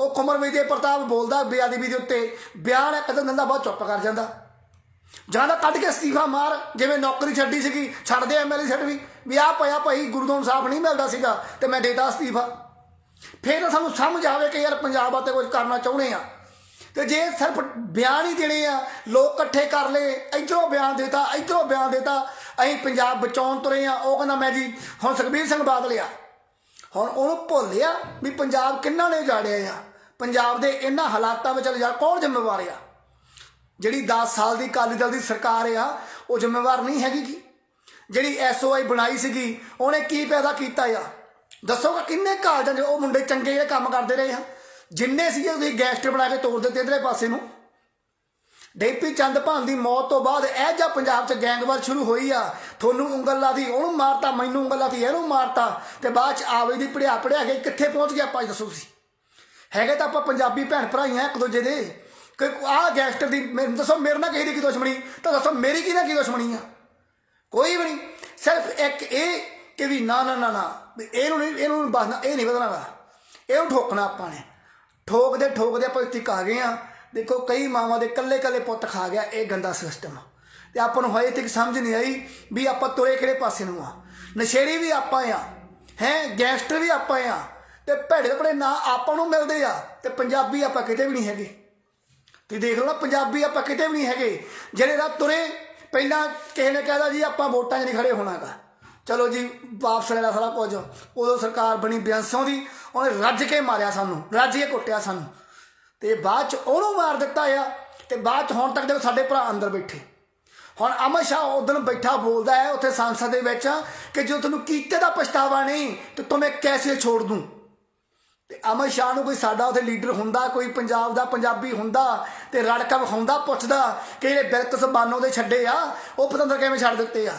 ਉਹ ਕੁਮਰ ਵਿਜੇ ਪ੍ਰਤਾਪ ਬੋਲਦਾ ਬੇਅਦਬੀ ਦੇ ਉੱਤੇ। ਬਿਆਨ ਇੱਕ ਦਿਨ ਦਿੰਦਾ ਬਹੁਤ ਚੁੱਪ ਕਰ ਜਾਂਦਾ। ਜਾਂ ਤਾਂ ਕੱਢ ਕੇ ਅਸਤੀਫਾ ਮਾਰ, ਜਿਵੇਂ ਨੌਕਰੀ ਛੱਡੀ ਸੀਗੀ, ਛੱਡਦੇ ਐਮਐਲਏ ਛੱਡ ਵੀ ਵੀ। ਆ ਪਿਆ ਭਾਈ ਗੁਰਦੁਆਰਾ ਸਾਹਿਬ ਨਹੀਂ ਮਿਲਦਾ ਸੀਗਾ ਤੇ ਮੈਂ ਦੇਤਾ ਅਸਤੀਫਾ। ਫਿਰ ਸਾਨੂੰ ਸਮਝ ਆਵੇ ਕਿ ਯਾਰ ਪੰਜਾਬ ਵਾਸਤੇ ਕੁਝ ਕਰਨਾ ਚਾਹੁੰਦੇ ਆ। ਤੇ ਜੇ ਸਿਰਫ ਬਿਆਨ ਹੀ ਦੇਣੇ ਆ, ਲੋਕ ਇਕੱਠੇ ਕਰ ਲਏ, ਇਧਰੋਂ ਬਿਆਨ ਦੇਤਾ, ਇਧਰੋਂ ਬਿਆਨ ਦੇਤਾ, ਅਸੀਂ ਪੰਜਾਬ ਬਚਾਉਣ ਤੁਰੇ ਆ। ਉਹ ਕਹਿੰਦਾ, ਮੈਂ ਜੀ ਹੁਣ ਸੁਖਬੀਰ ਸਿੰਘ ਬਾਦਲ ਆ। ਹੁਣ ਉਹਨੂੰ ਭੁੱਲਿਆ ਵੀ ਪੰਜਾਬ ਕਿੰਨਾ ਨੇ ਜਾੜਿਆ ਆ। ਪੰਜਾਬ ਦੇ ਇਹਨਾਂ ਹਾਲਾਤਾਂ ਵਿੱਚ ਜਾ ਕੌਣ ਜ਼ਿੰਮੇਵਾਰ ਆ? ਜਿਹੜੀ 10 ਸਾਲ ਦੀ ਅਕਾਲੀ ਦਲ ਦੀ ਸਰਕਾਰ ਆ, ਉਹ ਜ਼ਿੰਮੇਵਾਰ ਨਹੀਂ ਹੈਗੀ ਕੀ? ਜਿਹੜੀ ਐਸਓਆਈ ਬਣਾਈ ਸੀਗੀ, ਉਹਨੇ ਕੀ ਪੈਦਾ ਕੀਤਾ ਆ? ਦੱਸੋਗਾ ਕਿੰਨੇ ਕਾਲਜਾਂ 'ਚ ਉਹ ਮੁੰਡੇ ਚੰਗੇ ਜਿਹੜੇ ਕੰਮ ਕਰਦੇ ਰਹੇ ਆ? ਜਿੰਨੇ ਸੀਗੇ, ਤੁਸੀਂ ਗੈਂਗਸਟਰ ਬਣਾ ਕੇ ਤੋੜ ਦਿੱਤੇ ਇਧਰਲੇ ਪਾਸੇ ਨੂੰ। ਡੇਪੀ ਚੰਦ ਭਾਨ ਦੀ ਮੌਤ ਤੋਂ ਬਾਅਦ ਇਹ ਜਾਂ ਪੰਜਾਬ 'ਚ ਗੈਂਗਵਾਰ ਸ਼ੁਰੂ ਹੋਈ ਆ। ਤੁਹਾਨੂੰ ਉਂਗਲ ਲਾਦੀ ਉਹਨੂੰ ਮਾਰਤਾ, ਮੈਨੂੰ ਉਂਗਲ ਲਾਦੀ ਇਹਨੂੰ ਮਾਰਤਾ। ਤੇ ਬਾਅਦ 'ਚ ਆਵੇ ਦੀ ਪੜਿਆ ਪੜਿਆ ਕੇ ਕਿੱਥੇ ਪਹੁੰਚ ਗਿਆ ਆਪਾਂ ਦੱਸੋ ਤੁਸੀਂ। ਹੈਗੇ ਤਾਂ ਆਪਾਂ ਪੰਜਾਬੀ ਭੈਣ ਭਰਾ ਹੀ ਆ ਇੱਕ ਦੂਜੇ ਦੇ। ਕਿ ਆਹ ਗੈਂਗਸਟਰ ਦੀ ਮੈਨੂੰ ਦੱਸੋ ਮੇਰੇ ਨਾਲ ਕਿਸੇ ਦੀ ਕੀ ਦੁਸ਼ਮਣੀ? ਤਾਂ ਦੱਸੋ ਮੇਰੀ ਕੀ ਨਾਲ ਕੀ ਦੁਸ਼ਮਣੀ ਆ? ਕੋਈ ਵੀ ਨਹੀਂ। ਸਿਰਫ ਇੱਕ ਇਹ ਕਿ ਵੀ ਨਾ ਨਾ ਨਾ ਨਾ। ਵੀ ਇਹਨੂੰ ਨਹੀਂ ਇਹਨੂੰ ਨੀ ਇਹ ਨਹੀਂ ਵਧਣਾਗਾ ਇਹਨੂੰ ਠੋਕਣਾ ਆਪਾਂ ਨੇ। ਠੋਕਦੇ ਠੋਕਦੇ ਆਪਾਂ ਇੱਥੇ ਆ ਗਏ ਆ। ਦੇਖੋ, ਕਈ ਮਾਵਾਂ ਦੇ ਕੱਲੇ ਕੱਲੇ ਪੁੱਤ ਖਾ ਗਿਆ, ਇਹ ਗੰਦਾ ਸਿਸਟਮ ਤੇ ਆਪਾਂ ਨੂੰ ਹਜੇ ਤੱਕ ਸਮਝ ਨਹੀਂ ਆਈ ਵੀ ਆਪਾਂ ਤੁਰੇ ਕਿਹੜੇ ਪਾਸੇ ਨੂੰ ਆ। ਨਸ਼ੇੜੀ ਵੀ ਆਪਾਂ ਆ, ਹੈ ਗੈਂਗਸਟਰ ਵੀ ਆਪਾਂ ਆ, ਤੇ ਭੇੜੇ ਭੜੇ ਨਾਂ ਆਪਾਂ ਨੂੰ ਮਿਲਦੇ ਆ, ਤੇ ਪੰਜਾਬੀ ਆਪਾਂ ਕਿਤੇ ਵੀ ਨਹੀਂ ਹੈਗੇ। ਤੁਸੀਂ ਦੇਖ ਲਓ ਨਾ, ਪੰਜਾਬੀ ਆਪਾਂ ਕਿਤੇ ਵੀ ਨਹੀਂ ਹੈਗੇ। ਜਿਹੜੇ ਦਾ ਤੁਰੇ, ਪਹਿਲਾਂ ਕਿਸੇ ਨੇ ਕਹਿਦਾ ਜੀ, ਆਪਾਂ ਵੋਟਾਂ 'ਚ ਨਹੀਂ ਖੜੇ ਹੋਣਾਗਾ। ਚਲੋ ਜੀ, ਵਾਪਸ ਲੈਣਾ ਸਾਰਾ ਕੁਝ। ਉਦੋਂ ਸਰਕਾਰ ਬਣੀ ਬਿਆੰਸੋਂ ਦੀ, ਉਹਨੇ ਰੱਜ ਕੇ ਮਾਰਿਆ ਸਾਨੂੰ, ਰੱਜ ਕੇ ਕੁੱਟਿਆ ਸਾਨੂੰ। ਤੇ ਬਾਅਦ 'ਚ ਉਹਨੂੰ ਮਾਰ ਦਿੱਤਾ ਆ, ਤੇ ਬਾਅਦ 'ਚ ਹੁਣ ਤੱਕ ਦੇ ਸਾਡੇ ਭਰਾ ਅੰਦਰ ਬੈਠੇ। ਹੁਣ ਅਮਰ ਸ਼ਾਹ ਉਦੋਂ ਬੈਠਾ ਬੋਲਦਾ ਹੈ ਉੱਥੇ ਸੰਸਦ ਦੇ ਵਿੱਚ ਕਿ ਜੋ ਤੁਹਾਨੂੰ ਕੀਤੇ ਦਾ ਪਛਤਾਵਾ ਨਹੀਂ, ਤੇ ਤੁਮੇ ਕੈਸੇ ਛੋੜ ਦੂੰ? ਤੇ ਅਮਰ ਸ਼ਾਹ ਨੂੰ ਕੋਈ ਸਾਡਾ ਉੱਥੇ ਲੀਡਰ ਹੁੰਦਾ, ਕੋਈ ਪੰਜਾਬ ਦਾ ਪੰਜਾਬੀ ਹੁੰਦਾ, ਤੇ ਰੜਕਾ ਵਿਖਾਉਂਦਾ, ਪੁੱਛਦਾ ਕਿ ਜਿਹੜੇ ਬਿਲਕਸ ਬਾਨੋ ਦੇ ਛੱਡੇ ਆ, ਉਹ ਪਤੰਦਰ ਕਿਵੇਂ ਛੱਡ ਦਿੱਤੇ ਆ?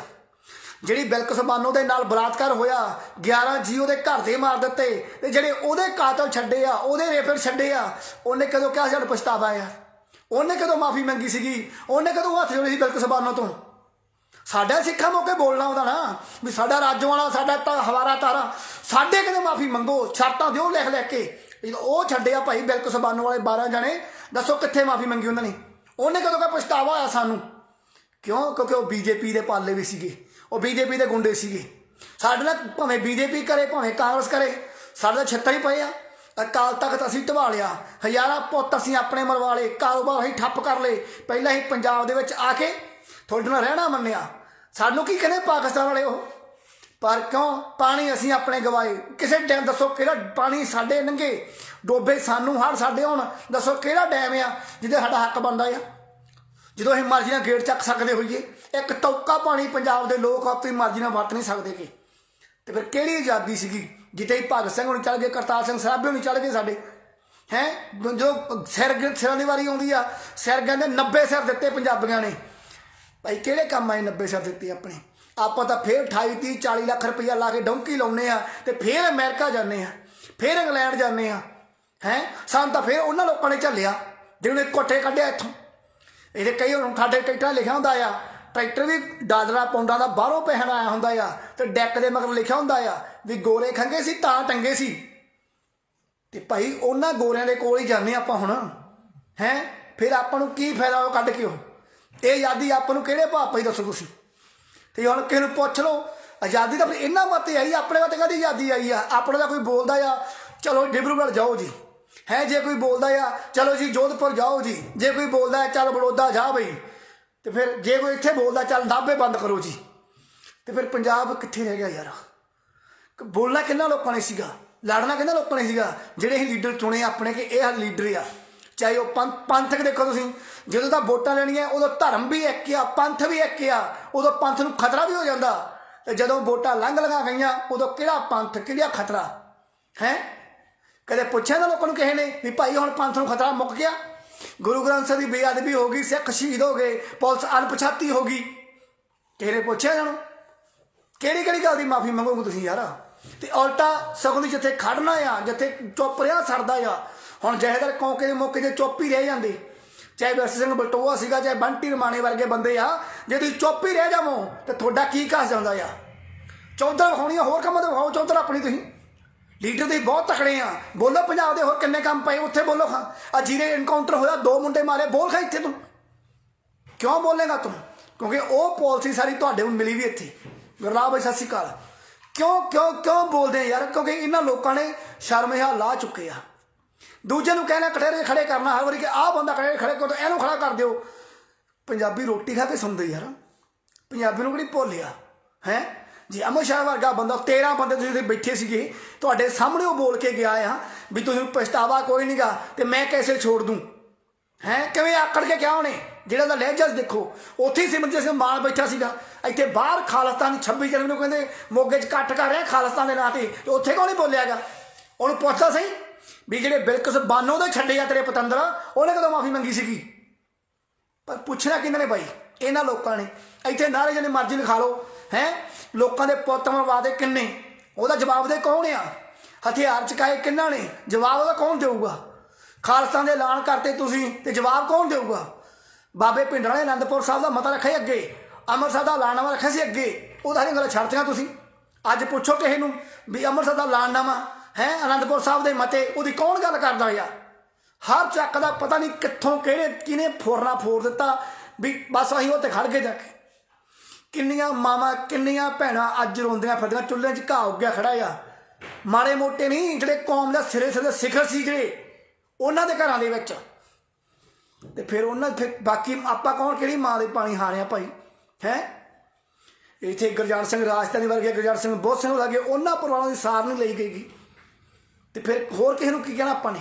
ਜਿਹੜੀ ਬਿਲਕਸ ਬਾਨੋ ਦੇ ਨਾਲ ਬਲਾਤਕਾਰ ਹੋਇਆ 11 ਜੀ ਉਹਦੇ ਘਰ ਦੇ ਮਾਰ ਦਿੱਤੇ, ਤੇ ਜਿਹੜੇ ਉਹਦੇ ਕਾਤਲ ਛੱਡੇ ਆ, ਉਹਦੇ ਰੇਫਰ ਛੱਡੇ ਆ, ਉਹਨੇ ਕਦੋਂ ਕਿਹਾ ਸਾਡਾ ਪਛਤਾਵਾ ਆ? ਉਹਨੇ ਕਦੋਂ ਮਾਫੀ ਮੰਗੀ ਸੀਗੀ? ਉਹਨੇ ਕਦੋਂ ਹੱਥ ਜੋੜੇ ਸੀ ਬਿਲਕਸ ਬਾਨੋ ਤੋਂ? ਸਾਡਾ ਸਿੱਖਾਂ ਮੌਕੇ ਬੋਲਣਾ ਉਹਦਾ ਨਾ, ਵੀ ਸਾਡਾ ਰਾਜੋ ਵਾਲਾ, ਸਾਡਾ ਤਾਂ ਹਵਾਰਾ ਤਾਰਾ, ਸਾਡੇ ਕਿਤੇ ਮਾਫੀ ਮੰਗੋ, ਸ਼ਰਤਾਂ ਦਿਓ ਲਿਖ ਲੈ ਕੇ। ਜਦੋਂ ਉਹ ਛੱਡਿਆ ਭਾਈ ਬਿਲਕੁਲ ਸਬਾਨੋ ਵਾਲੇ 12 ਜਣੇ, ਦੱਸੋ ਕਿੱਥੇ ਮਾਫੀ ਮੰਗੀ ਉਹਨਾਂ ਨੇ? ਉਹਨੇ ਕਦੋਂ ਕਾ ਪਛਤਾਵਾ ਆਇਆ ਸਾਨੂੰ? ਕਿਉਂ? ਕਿਉਂਕਿ ਉਹ ਬੀਜੇਪੀ ਦੇ ਪਾਲੇ ਵੀ ਸੀਗੇ। ਉਹ ਬੀਜੇਪੀ ਦੇ ਗੁੰਡੇ ਸੀਗੇ। ਸਾਡੇ ਨਾਲ ਭਾਵੇਂ ਬੀਜੇਪੀ ਕਰੇ, ਭਾਵੇਂ ਕਾਂਗਰਸ ਕਰੇ, ਸਾਡੇ ਤਾਂ ਛੱਤਾ ਹੀ ਪਏ ਆ। ਅਕਾਲ ਤਖਤ ਅਸੀਂ ਢਵਾ ਲਿਆ। ਹਜ਼ਾਰਾਂ ਪੁੱਤ ਅਸੀਂ ਆਪਣੇ ਮਰਵਾ ਲਏ, ਕਾਰੋਬਾਰ ਅਸੀਂ ਠੱਪ ਕਰ ਲਏ। ਪਹਿਲਾਂ ਹੀ ਪੰਜਾਬ ਦੇ ਵਿੱਚ ਆ ਕੇ ਤੁਹਾਡੇ ਨਾਲ ਰਹਿਣਾ ਮੰਨਿਆ। ਸਾਨੂੰ ਕੀ ਕਹਿੰਦੇ ਪਾਕਿਸਤਾਨ ਵਾਲੇ ਉਹ? ਪਰ ਕਿਉਂ? ਪਾਣੀ ਅਸੀਂ ਆਪਣੇ ਗਵਾਏ। ਕਿਸੇ ਡੈਮ ਦੱਸੋ ਕਿਹੜਾ ਪਾਣੀ ਸਾਡੇ ਨੰਗੇ? ਡੋਬੇ ਸਾਨੂੰ ਹੜ ਸਾਡੇ ਹੁਣ। ਦੱਸੋ ਕਿਹੜਾ ਡੈਮ ਆ ਜਿਹਦੇ ਸਾਡਾ ਹੱਕ ਬਣਦਾ ਆ? ਜਦੋਂ ਅਸੀਂ ਮਰਜ਼ੀ ਨਾਲ ਗੇਟ ਚੱਕ ਸਕਦੇ ਹੋਈਏ, ਇੱਕ ਟੌਕਾ ਪਾਣੀ ਪੰਜਾਬ ਦੇ ਲੋਕ ਆਪਣੀ ਮਰਜ਼ੀ ਨਾਲ ਵਰਤ ਨਹੀਂ ਸਕਦੇਗੇ ਤੇ ਫਿਰ ਕਿਹੜੀ ਆਜ਼ਾਦੀ ਸੀਗੀ? ਜਿੱਥੇ ਭਗਤ ਸਿੰਘ ਹੁਣ ਚੱਲ ਗਏ, ਕਰਤਾਰ ਸਿੰਘ ਸਰਾਭੇ ਨੂੰ ਚੱਲ ਗਏ ਸਾਡੇ। ਹੈ? ਜੋ ਸਿਰ ਸਿਰਾਂ ਦੀ ਵਾਰੀ ਆਉਂਦੀ ਆ, ਸਿਰ ਕਹਿੰਦੇ 90 ਸਿਰ ਦਿੱਤੇ ਪੰਜਾਬੀਆਂ ਨੇ। ਭਾਈ ਕਿਹੜੇ ਕੰਮ ਆਏ 90 ਸਿਰ ਦਿੱਤੇ ਆਪਣੇ? ਆਪਾਂ ਤਾਂ ਫੇਰ 28 30 40 ਲੱਖ ਰੁਪਈਆ ਲਾ ਕੇ ਡੌਂਕੀ ਲਾਉਨੇ ਆ ਤੇ ਫੇਰ ਅਮਰੀਕਾ ਜਾਂਦੇ ਆ, ਫੇਰ ਇੰਗਲੈਂਡ ਜਾਂਦੇ ਆ। ਹੈ? ਸਾਨੂੰ ਤਾਂ ਫੇਰ ਉਹਨਾਂ ਲੋਕਾਂ ਨੇ ਝੱਲਿਆ, ਜਿਹਨੇ ਕੋਠੇ ਕੱਢਿਆ ਇੱਥੋਂ। ਇਹਦੇ ਕਈ ਹੁਣ ਸਾਡੇ ਟਰੈਕਟਰ ਲਿਖਿਆ ਹੁੰਦਾ ਆ, ਟਰੈਕਟਰ ਵੀ ਡਾਲਰਾਂ ਪੌਂਡਾਂ ਦਾ ਬਾਹਰੋਂ ਪਹਿਣ ਆਇਆ ਹੁੰਦਾ ਆ ਤੇ ਡੈਕ ਦੇ ਮਗਰ ਲਿਖਿਆ ਹੁੰਦਾ ਆ ਵੀ ਗੋਰੇ ਖੰਗੇ ਸੀ ਤਾਂ ਟੰਗੇ ਸੀ। ਤੇ ਭਾਈ ਉਹਨਾਂ ਗੋਰਿਆਂ ਦੇ ਕੋਲ ਹੀ ਜਾਂਦੇ ਆਪਾਂ ਹੁਣ, ਹੈ? ਫਿਰ ਆਪਾਂ ਨੂੰ ਕੀ ਫਾਇਦਾ ਉਹ ਕੱਢ ਕੇ ਉਹ? ਇਹ ਆਜ਼ਾਦੀ ਆਪਾਂ ਨੂੰ ਕਿਹੜੇ ਭਾਅ ਪਈ ਦੱਸੋ ਤੁਸੀਂ? ਤੇ ਹੁਣ ਕਿਸੇ ਨੂੰ ਪੁੱਛ ਲਓ, ਆਜ਼ਾਦੀ ਤਾਂ ਫਿਰ ਇਹਨਾਂ ਮਤੇ ਆਈ, ਆਪਣੇ ਮਤੇ ਕਾਦੀ ਆਜ਼ਾਦੀ ਆਈ ਆ? ਆਪਣੇ ਦਾ ਕੋਈ ਬੋਲਦਾ ਆ, ਚਲੋ ਡਿਬਰੂਗੜ੍ਹ ਜਾਓ ਜੀ। ਹੈ ਜੇ ਕੋਈ ਬੋਲਦਾ ਆ, ਚਲੋ ਜੀ ਜੋਧਪੁਰ ਜਾਓ ਜੀ। ਜੇ ਕੋਈ ਬੋਲਦਾ ਹੈ, ਚੱਲ ਬੜੌਦਾ ਜਾ ਬਈ। ਤੇ ਫਿਰ ਜੇ ਕੋਈ ਇੱਥੇ ਬੋਲਦਾ, ਚੱਲ ਨਾਭੇ ਬੰਦ ਕਰੋ ਜੀ। ਤੇ ਫਿਰ ਪੰਜਾਬ ਕਿੱਥੇ ਰਹਿ ਗਿਆ ਯਾਰ? ਬੋਲਣਾ ਕਿੰਨਾ ਲੋਕਾਂ ਨੇ ਸੀਗਾ? ਲੜਨਾ ਕਿੰਨਾ ਲੋਕਾਂ ਨੇ ਸੀਗਾ? ਜਿਹੜੇ ਇਹ ਲੀਡਰ ਚੁਣੇ ਆਪਣੇ ਕਿ ਇਹ ਲੀਡਰ ਆ। ਚਾਹੇ ਉਹ ਪੰਥ ਪੰਥਕ ਦੇਖੋ ਤੁਸੀਂ, ਜਦੋਂ ਤਾਂ ਵੋਟਾਂ ਲੈਣੀਆਂ, ਉਦੋਂ ਧਰਮ ਵੀ ਇੱਕ ਆ, ਪੰਥ ਵੀ ਇੱਕ ਆ, ਉਦੋਂ ਪੰਥ ਨੂੰ ਖਤਰਾ ਵੀ ਹੋ ਜਾਂਦਾ। ਤੇ ਜਦੋਂ ਵੋਟਾਂ ਲੰਘ ਲਗਾ ਗਈਆਂ, ਉਦੋਂ ਕਿਹੜਾ ਪੰਥ, ਕਿਹੜਾ ਖਤਰਾ? ਹੈ? ਕਦੇ ਪੁੱਛਿਆ ਨਾ ਲੋਕਾਂ ਨੂੰ ਕਿਸੇ ਨੇ ਵੀ ਭਾਈ ਹੁਣ ਪੰਥ ਨੂੰ ਖਤਰਾ ਮੁੱਕ ਗਿਆ? ਗੁਰੂ ਗ੍ਰੰਥ ਸਾਹਿਬ ਦੀ ਬੇਅਦਬੀ ਹੋ ਗਈ ਸਿੱਖ ਸ਼ਹੀਦ ਹੋ ਗਏ ਪੁਲਿਸ ਅਣਪਛਾਤੀ ਹੋ ਗਈ। ਕਿਸੇ ਨੇ ਪੁੱਛਿਆ ਇਹਨਾਂ ਨੂੰ? ਕਿਹੜੀ ਕਿਹੜੀ ਗੱਲ ਦੀ ਮਾਫੀ ਮੰਗੋਗੇ ਤੁਸੀਂ ਯਾਰ? ਤੇ ਉਲਟਾ ਸਗੋਂ ਦੀ ਜਿੱਥੇ ਖੜਨਾ ਆ ਜਿੱਥੇ ਚੁੱਪ ਰਿਹਾ ਸਰਦਾ ਆ ਹੁਣ ਜਹੇਦਰ ਕੌਂਕੇ ਦੇ ਮੌਕੇ ਤੇ ਚੁੱਪ ਹੀ ਰਹਿ ਜਾਂਦੇ। ਚਾਹੇ ਵਰਸ ਸਿੰਘ ਬਲਟੋਆ ਸੀਗਾ ਚਾਹੇ ਬੰਟੀ ਰਮਾਣੇ ਵਰਗੇ ਬੰਦੇ ਆ ਜੇ ਤੁਸੀਂ ਚੁੱਪ ਹੀ ਰਹਿ ਜਾਵੋ ਤੇ ਤੁਹਾਡਾ ਕੀ ਘਸ ਜਾਂਦਾ ਆ? ਚੌਧਰ ਵਿਖਾਉਣੀ ਆ, ਹੋਰ ਕੰਮ ਤੇ ਵਿਖਾਓ ਚੌਧਰ ਆਪਣੀ ਤੁਸੀਂ। ਲੀਡਰ ਦੇ ਬਹੁਤ ਤਕੜੇ ਆ। ਬੋਲੋ ਪੰਜਾਬ ਦੇ ਹੋਰ ਕਿੰਨੇ ਕੰਮ ਪਏ? ਉੱਥੇ ਬੋਲੋ ਖਾਂ ਆ ਜੀਰੇ ਐਨਕਾਊਂਟਰ ਹੋਇਆ, ਦੋ ਮੁੰਡੇ ਮਾਰੇ। ਬੋਲ ਖਾ ਇੱਥੇ ਤੂੰ। ਕਿਉਂ ਬੋਲੇਗਾ ਤੂੰ? ਕਿਉਂਕਿ ਉਹ ਪਾਲਿਸੀ ਸਾਰੀ ਤੁਹਾਡੇ ਨੂੰ ਮਿਲੀ ਵੀ ਇੱਥੇ। ਗੁਰਲਾਬ ਭਾਈ ਸਤਿ ਸ਼੍ਰੀ ਅਕਾਲ। ਕਿਉਂ ਕਿਉਂ ਕਿਉਂ ਬੋਲਦੇ ਯਾਰ? ਕਿਉਂਕਿ ਇਹਨਾਂ ਲੋਕਾਂ ਨੇ ਸ਼ਰਮਿਹਾ ਲਾ ਚੁੱਕੇ ਆ। ਦੂਜੇ ਨੂੰ ਕਹਿਣਾ ਕਟਹਿਰੇ 'ਚ ਖੜੇ ਕਰਨਾ, ਹਰ ਵਾਰੀ ਕਿ ਆਹ ਬੰਦਾ ਕਟਹਿਰੇ ਖੜੇ ਕਰੋ ਤਾਂ ਇਹਨੂੰ ਖੜਾ ਕਰ ਦਿਓ। ਪੰਜਾਬੀ ਰੋਟੀ ਖਾ ਕੇ ਸੁਣਦੇ ਯਾਰ। ਪੰਜਾਬੀ ਨੂੰ ਕਿਹੜੀ ਭੋਲਿਆ ਹੈ? ਜੀ, ਅਮਰ ਸ਼ਾਹ ਵਰਗਾ ਬੰਦਾ 13 ਬੰਦੇ ਤੁਸੀਂ ਇੱਥੇ ਬੈਠੇ ਸੀਗੇ, ਤੁਹਾਡੇ ਸਾਹਮਣੇ ਉਹ ਬੋਲ ਕੇ ਗਿਆ ਆ ਵੀ ਤੁਹਾਨੂੰ ਪਛਤਾਵਾ ਕੋਈ ਨਹੀਂਗਾ ਤੇ ਮੈਂ ਕੈਸੇ ਛੋੜ ਦੂੰ? ਹੈ? ਕਿਵੇਂ ਆਕੜ ਕੇ ਕਿਹਾ ਉਹਨੇ? ਜਿਹੜਾ ਦਾ ਲਹਿਜਾ ਦੇਖੋ, ਉੱਥੇ ਹੀ ਸਿਮਰਜੀਤ ਸਿੰਘ ਮਾਨ ਬੈਠਾ ਸੀਗਾ। ਇੱਥੇ ਬਾਹਰ ਖਾਲਸਤਾਨ ਦੀ 26 ਜਨਵਰੀ ਨੂੰ ਕਹਿੰਦੇ ਮੋਗੇ 'ਚ ਕੱਟ ਕਰ ਰਿਹਾ ਖਾਲਸਤਾਨ ਦੇ ਨਾਂ ਤੇ ਤੇ ਉੱਥੇ ਕਿਉਂ ਨਹੀਂ ਬੋਲਿਆਗਾ ਉਹਨੂੰ ਪੁੱਛਦਾ ਸਹੀ ਵੀ ਜਿਹੜੇ ਬਿਲਕੁਲ ਬਾਨੋ ਦੇ ਛੱਡੇ ਆ ਤੇਰੇ ਪਤੰਦਰ, ਉਹਨੇ ਕਦੋਂ ਮਾਫੀ ਮੰਗੀ ਸੀਗੀ? ਪਰ ਪੁੱਛਣਾ ਕਿਹਨਾਂ ਨੇ ਬਾਈ? ਇਹਨਾਂ ਲੋਕਾਂ ਨੇ। ਇੱਥੇ ਨਾਰੇ ਜਿਹਨੇ ਮਰਜ਼ੀ ਲਿਖਾ ਲਓ। ਹੈ? ਲੋਕਾਂ ਦੇ ਪੁੱਤ ਮਰਵਾਦੇ ਕਿੰਨੇ? ਉਹਦਾ ਜਵਾਬ ਦੇ ਕੌਣ ਆ? ਹਥਿਆਰ ਚਕਾਏ ਕਿੰਨਾਂ ਨੇ? ਜਵਾਬ ਉਹਦਾ ਕੌਣ ਦੇਊਗਾ? ਖਾਲਸਤਾਨ ਦੇ ਐਲਾਨ ਕਰਤੇ ਤੁਸੀਂ ਤੇ ਜਵਾਬ ਕੌਣ ਦੇਊਗਾ? ਬਾਬੇ ਪਿੰਡਰਾਂ ਨੇ ਅਨੰਦਪੁਰ ਸਾਹਿਬ ਦਾ ਮਤਾ ਰੱਖਿਆ ਅੱਗੇ। ਅੰਮ੍ਰਿਤਸਰ ਦਾ ਐਲਾਨਨਾਮਾ ਰੱਖਿਆ ਸੀ ਅੱਗੇ। ਉਹਦਾ ਨਹੀਂ ਗੱਲ ਛੱਡਤੀਆਂ ਤੁਸੀਂ। ਅੱਜ ਪੁੱਛੋ ਕਿਸੇ ਨੂੰ ਵੀ ਅੰਮ੍ਰਿਤਸਰ ਦਾ ਐਲਾਨਨਾਮਾ ਹੈ, ਅਨੰਦਪੁਰ ਸਾਹਿਬ ਦੇ ਮਤੇ, ਉਹਦੀ ਕੌਣ ਗੱਲ ਕਰਦਾ ਹੋਇਆ ਹਰ ਚੱਕ ਦਾ ਪਤਾ ਨਹੀਂ ਕਿੱਥੋਂ ਕਿਹੜੇ ਕਿਨੇ ਫੋਰਨਾ ਫੋਰ ਦਿੱਤਾ, ਵੀ ਬਸ ਅਸੀਂ ਉੱਤੇ ਖੜ ਕੇ ਜਾ ਕੇ। ਕਿੰਨੀਆਂ ਮਾਵਾਂ, ਕਿੰਨੀਆਂ ਭੈਣਾਂ ਅੱਜ ਰੋਂਦੀਆਂ ਫਿਰਦੀਆਂ, ਚੁੱਲ੍ਹੇ 'ਚ ਘਾਹ ਉੱਗਿਆ ਖੜਾ ਆ ਮਾੜੇ ਮੋਟੇ ਨਹੀਂ, ਜਿਹੜੇ ਕੌਮ ਦਾ ਸਿਰੇ ਸਿਰੇ ਸਿਖਰ ਸੀ ਜਿਹੜੇ ਉਹਨਾਂ ਦੇ ਘਰਾਂ ਦੇ ਵਿੱਚ। ਤੇ ਫਿਰ ਉਹਨਾਂ, ਫਿਰ ਬਾਕੀ ਆਪਾਂ ਕੌਣ, ਕਿਹੜੀ ਮਾਂ ਦੇ ਪਾਣੀ ਹਾਰਿਆ ਭਾਈ? ਹੈ? ਇੱਥੇ ਗੁਰਜਾਨ ਸਿੰਘ ਰਾਜਸਥਾਨੀ ਵਰਗੇ ਗੁਰਜਾਨ ਸਿੰਘ ਬਹੁਤ ਸਿੰਘ ਵਰਗੇ ਉਹਨਾਂ ਪਰਿਵਾਰਾਂ ਦੀ ਸਾਰ ਨਹੀਂ ਲਈ ਗਈ ਤੇ ਫਿਰ ਹੋਰ ਕਿਸੇ ਨੂੰ ਕੀ ਕਹਿਣਾ ਆਪਾਂ ਨੇ?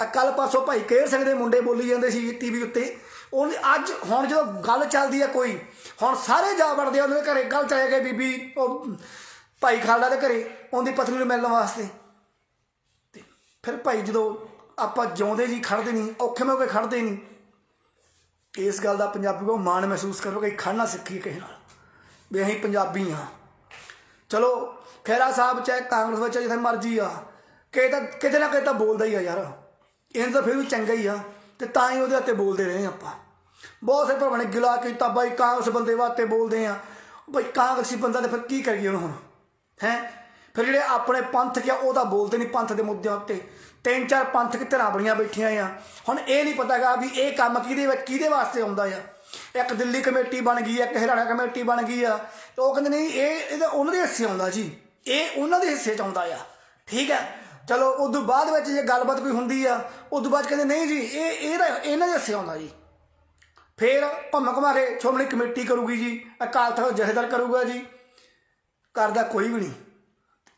ਆ ਕੱਲ ਪਾਸੋਂ ਭਾਈ ਕੇਰ ਸਿੰਘ ਦੇ ਮੁੰਡੇ ਬੋਲੀ ਜਾਂਦੇ ਸੀ ਟੀਵੀ ਉੱਤੇ। ਉਹ ਅੱਜ ਹੁਣ ਜਦੋਂ ਗੱਲ ਚੱਲਦੀ ਆ ਕੋਈ, ਹੁਣ ਸਾਰੇ ਜਾ ਵੜਦੇ ਆ ਉਹਦੇ ਦੇ ਘਰੇ, ਗੱਲ ਚਲੇ ਗਏ ਬੀਬੀ, ਉਹ ਭਾਈ ਖਾਲਦਾ ਦੇ ਘਰੇ, ਉਹਦੀ ਪਤਨੀ ਨੂੰ ਮਿਲਣ ਵਾਸਤੇ। ਤੇ ਫਿਰ ਭਾਈ ਜਦੋਂ ਆਪਾਂ ਜਿਉਂਦੇ ਜੀ ਖੜਦੇ ਨਹੀਂ, ਔਖੇ ਮੌਕੇ ਖੜਦੇ ਨਹੀਂ, ਇਸ ਗੱਲ ਦਾ ਪੰਜਾਬੀ ਕੋ ਮਾਣ ਮਹਿਸੂਸ ਕਰੋ ਕਿ ਖੜਨਾ ਸਿੱਖੀ ਕਿਸੇ ਨਾਲ। ਵੀ ਅਸੀਂ ਪੰਜਾਬੀ ਹਾਂ। ਚਲੋ ਖੈਰਾ ਸਾਹਿਬ ਚਾਹੇ ਕਾਂਗਰਸ ਵਿੱਚ ਜਿੱਥੇ ਮਰਜ਼ੀ ਆ ਕਿ ਤਾਂ ਕਿਤੇ ਨਾ ਕਿਤੇ ਤਾਂ ਬੋਲਦਾ ਹੀ ਆ ਯਾਰ। ਇਹਨਾਂ ਤਾਂ ਫਿਰ ਵੀ ਚੰਗਾ ਹੀ ਆ। ਤੇ ਤਾਂ ਹੀ ਉਹਦੇ ਉੱਤੇ ਬੋਲਦੇ ਰਹੇ ਆਪਾਂ। ਬਹੁਤ ਸੇ ਭਰਾਵਾਂ ਨੇ ਗਿਲਾ ਕੀਤਾ, ਬਾਈ ਕਾਂਗਰਸ ਬੰਦੇ ਵਾਸਤੇ ਬੋਲਦੇ ਆ। ਬਾਈ ਕਾਂਗਰਸੀ ਬੰਦਾ ਤੇ ਫਿਰ ਕੀ ਕਰੀਏ ਉਹਨੂੰ ਹੁਣ? ਹੈ? ਫਿਰ ਜਿਹੜੇ ਆਪਣੇ ਪੰਥ ਕਿਆ ਉਹ ਤਾਂ ਬੋਲਦੇ ਨਹੀਂ ਪੰਥ ਦੇ ਮੁੱਦਿਆਂ ਉੱਤੇ। ਤਿੰਨ ਚਾਰ ਪੰਥਕ ਧਿਰਾਂ ਬਣੀਆਂ ਬੈਠੀਆਂ ਆ। ਹੁਣ ਇਹ ਨਹੀਂ ਪਤਾਗਾ ਵੀ ਇਹ ਕੰਮ ਕਿਹਦੇ ਵਿੱਚ ਕਿਹਦੇ ਵਾਸਤੇ ਆਉਂਦਾ ਆ। ਇੱਕ ਦਿੱਲੀ ਕਮੇਟੀ ਬਣ ਗਈ ਆ ਇੱਕ ਹਰਿਆਣਾ ਕਮੇਟੀ ਬਣ ਗਈ ਆ। ਤੇ ਉਹ ਕਹਿੰਦੇ ਨਹੀਂ, ਇਹ ਇਹਦਾ ਉਹਨਾਂ ਦੇ ਹਿੱਸੇ ਆਉਂਦਾ ਜੀ। ਇਹ ਉਹਨਾਂ ਦੇ ਹਿੱਸੇ ਚ ਆਉਂਦਾ ਆ। ਠੀਕ ਹੈ? ਚਲੋ ਉਸ ਤੋਂ ਬਾਅਦ ਵਿੱਚ ਜੇ ਗੱਲਬਾਤ ਕੋਈ ਹੁੰਦੀ ਆ ਉਸ ਤੋਂ ਬਾਅਦ ਕਹਿੰਦੇ, ਨਹੀਂ ਜੀ, ਇਹ ਇਹਦਾ ਇਹਨਾਂ ਦੇ ਹਿੱਸੇ ਆਉਂਦਾ ਜੀ। ਫਿਰ ਭੰਮ ਘੁਮਾ ਕੇ ਸ਼੍ਰੋਮਣੀ ਕਮੇਟੀ ਕਰੂਗੀ ਜੀ, ਅਕਾਲ ਤਖਤ ਜਥੇਦਾਰ ਕਰੂਗਾ ਜੀ। ਕਰਦਾ ਕੋਈ ਵੀ ਨਹੀਂ।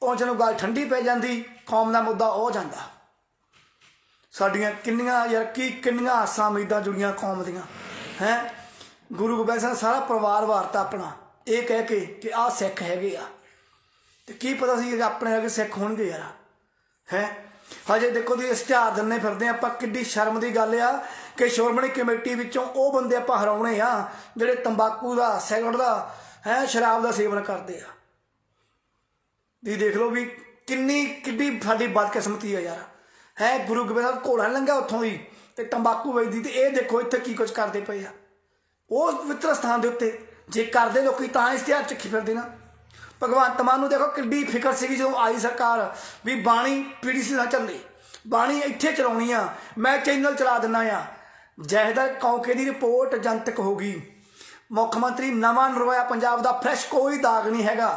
ਉਹ ਜਦੋਂ ਗੱਲ ਠੰਡੀ ਪੈ ਜਾਂਦੀ, ਕੌਮ ਦਾ ਮੁੱਦਾ ਉਹ ਜਾਂਦਾ। ਸਾਡੀਆਂ ਕਿੰਨੀਆਂ, ਯਾਰ ਕੀ ਕਿੰਨੀਆਂ ਆਸਾਂ ਉਮੀਦਾਂ ਜੁੜੀਆਂ ਕੌਮ ਦੀਆਂ, ਹੈ? ਗੁਰੂ ਗੋਬਿੰਦ ਸਿੰਘ ਸਾਰਾ ਪਰਿਵਾਰ ਵਾਰਤਾ ਆਪਣਾ, ਇਹ ਕਹਿ ਕੇ ਕਿ ਆਹ ਸਿੱਖ ਹੈਗੇ ਆ। ਤੇ ਕੀ ਪਤਾ ਸੀ ਕਿ ਆਪਣੇ ਵਰਗੇ ਸਿੱਖ ਹੋਣਗੇ ਯਾਰ। ਹੈ? ਹਜੇ ਦੇਖੋ ਤੁਸੀਂ ਇਸ਼ਤਿਹਾਰ ਦਿੰਨੇ ਫਿਰਦੇ ਆਪਾਂ। ਕਿੱਡੀ ਸ਼ਰਮ ਦੀ ਗੱਲ ਆ ਕਿ ਸ਼੍ਰੋਮਣੀ ਕਮੇਟੀ ਵਿੱਚੋਂ ਉਹ ਬੰਦੇ ਆਪਾਂ ਹਰਾਉਣੇ ਆ, ਜਿਹੜੇ ਤੰਬਾਕੂ ਦਾ ਸਿਗਰਟ ਦਾ, ਹੈ, ਸ਼ਰਾਬ ਦਾ ਸੇਵਨ ਕਰਦੇ ਆ। ਵੀ ਦੇਖ ਲਓ ਵੀ ਕਿੰਨੀ, ਕਿੱਡੀ ਸਾਡੀ ਬਦਕਿਸਮਤੀ ਆ ਯਾਰ। ਹੈ, ਗੁਰੂ ਗੋਬਿੰਦ ਸਾਹਿਬ ਘੋੜਾ ਲੰਘਿਆ ਉੱਥੋਂ ਦੀ ਤੇ ਤੰਬਾਕੂ ਵੇਚਦੀ ਤੇ ਇਹ ਦੇਖੋ ਇੱਥੇ ਕੀ ਕੁਝ ਕਰਦੇ ਪਏ ਆ। ਉਹ ਪਵਿੱਤਰ ਸਥਾਨ ਦੇ ਉੱਤੇ ਜੇ ਕਰਦੇ ਲੋਕੀ ਤਾਂ ਇਸ਼ਤਿਹਾਰ ਚੱਕੀ ਫਿਰਦੇ ਨਾ। ਭਗਵੰਤ ਮਾਨ ਨੂੰ ਦੇਖੋ ਕਿੱਡੀ ਫਿਕਰ ਸੀਗੀ ਜਦੋਂ ਆਈ ਸਰਕਾਰ ਵੀ ਬਾਣੀ ਪੀਡੀਸੀ ਨਾਲ ਚੱਲੇ ਬਾਣੀ ਇੱਥੇ ਚਲਾਉਣੀ ਆ, ਮੈਂ ਚੈਨਲ ਚਲਾ ਦਿੰਨਾ ਆ। ਜ਼ਹਿਦਰ ਕੌਂਕੇ ਦੀ ਰਿਪੋਰਟ ਜਨਤਕ ਹੋ ਗਈ। ਮੁੱਖ ਮੰਤਰੀ ਨਵਾਂ ਨਰਵਾਇਆ ਪੰਜਾਬ ਦਾ ਫਰੈਸ਼ ਕੋਈ ਦਾਗ ਨਹੀਂ ਹੈਗਾ।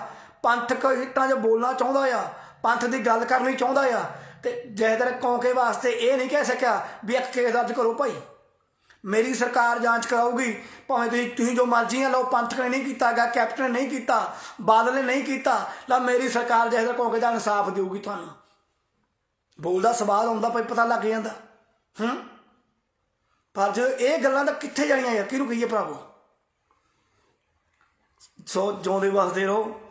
ਪੰਥਕ ਹਿੱਤਾਂ 'ਚ ਬੋਲਣਾ ਚਾਹੁੰਦਾ ਆ, ਪੰਥ ਦੀ ਗੱਲ ਕਰਨੀ ਚਾਹੁੰਦਾ ਆ। ਤੇ ਜ਼ਹਿਦਰ ਕੌਂਕੇ ਵਾਸਤੇ ਇਹ ਨਹੀਂ ਕਹਿ ਸਕਿਆ ਵੀ ਇੱਕ ਕੇਸ ਦਰਜ ਕਰੋ ਭਾਈ। ਮੇਰੀ ਸਰਕਾਰ ਜਾਂਚ ਕਰਾਊਗੀ। ਭਾਵੇਂ ਤੁਸੀਂ ਤੁਸੀਂ ਜੋ ਮਰਜ਼ੀ ਆ ਲਓ ਪੰਥਕ ਨੇ ਨਹੀਂ ਕੀਤਾ ਕੀਤਾਗਾ ਕੈਪਟਨ ਨੇ ਨਹੀਂ ਕੀਤਾ, ਬਾਦਲ ਨੇ ਨਹੀਂ ਕੀਤਾ, ਲਾ ਮੇਰੀ ਸਰਕਾਰ ਜਿਹਦਾ ਕੌਂਕੇ ਦਾ ਇਨਸਾਫ ਦੇਊਗੀ ਤੁਹਾਨੂੰ। ਬੋਲਦਾ ਸਵਾਲ ਆਉਂਦਾ, ਭਾਈ ਪਤਾ ਲੱਗ ਜਾਂਦਾ। ਹੂੰ? ਪਰ ਜੇ ਇਹ ਗੱਲਾਂ ਤਾਂ ਕਿੱਥੇ ਜਾਣੀਆਂ ਯਾਰ? ਕਿਹਨੂੰ ਕਹੀਏ ਭਰਾਵੋ? ਸੋ ਜਿਉਂਦੇ ਵਸਦੇ ਰਹੋ।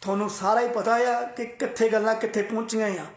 ਤੁਹਾਨੂੰ ਸਾਰਾ ਹੀ ਪਤਾ ਆ ਕਿ ਕਿੱਥੇ ਗੱਲਾਂ ਕਿੱਥੇ ਪਹੁੰਚੀਆਂ ਆ।